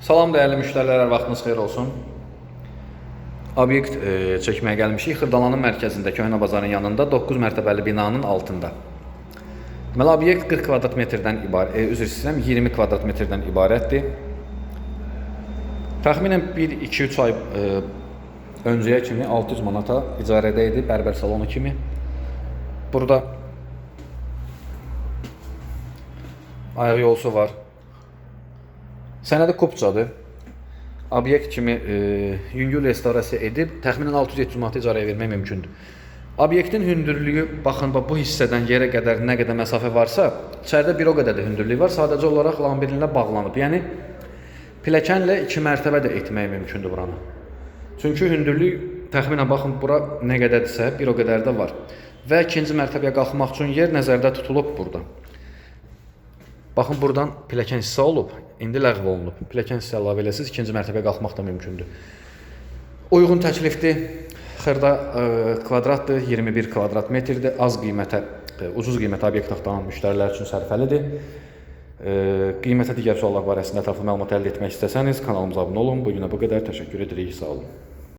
Salam dəyərli müştərilər, vaxtınız xeyir olsun. Obyekt e, çəkməyə gəlmişik. Xırdalanın mərkəzində, Köhnə bazarın yanında 9 mərtəbəli binanın altında. Deməli, obyekt 40 kvadrat metrdən ibarət, e, üzr istəyirəm, 20 kvadrat metrdən ibarətdir. Təxminən 1-2-3 ay e, öncəyə kimi 600 manata icarədə idi, bərbər salonu kimi. Burada ayaq yolusu var. Sənədi kupçadır. Obyekt kimi e, yüngül restorasiya edib təxminən 600-700 manat icarəyə vermək mümkündür. Obyektin hündürlüyü, baxın bax bu hissədən yerə qədər nə qədər məsafə varsa, içəridə bir o qədər də hündürlük var. Sadəcə olaraq lambirinlə bağlanıb. Yəni pilləkənlə 2 mərtəbə də etmək mümkündür buranı. Çünki hündürlük təxminən baxın bura nə qədərdirsə, bir o qədər də var. Və ikinci mərtəbəyə qalxmaq üçün yer nəzərdə tutulub burada. Baxın buradan pilləkən hissə olub, indi ləğv olunub. Pilləkən hissə əlavə eləsəz ikinci mərtəbəyə qalxmaq da mümkündür. Uyğun təklifdir. Xırda ə, kvadratdır, 21 kvadrat metrdir. Az qiymətə, ə, ucuz qiymətə obyekt axtaran müştərilər üçün sərfəlidir. Ə, qiymətə digər suallar barəsində ətraflı məlumat əldə etmək istəsəniz kanalımıza abunə olun. Bu günə bu qədər. Təşəkkür edirik. Sağ olun.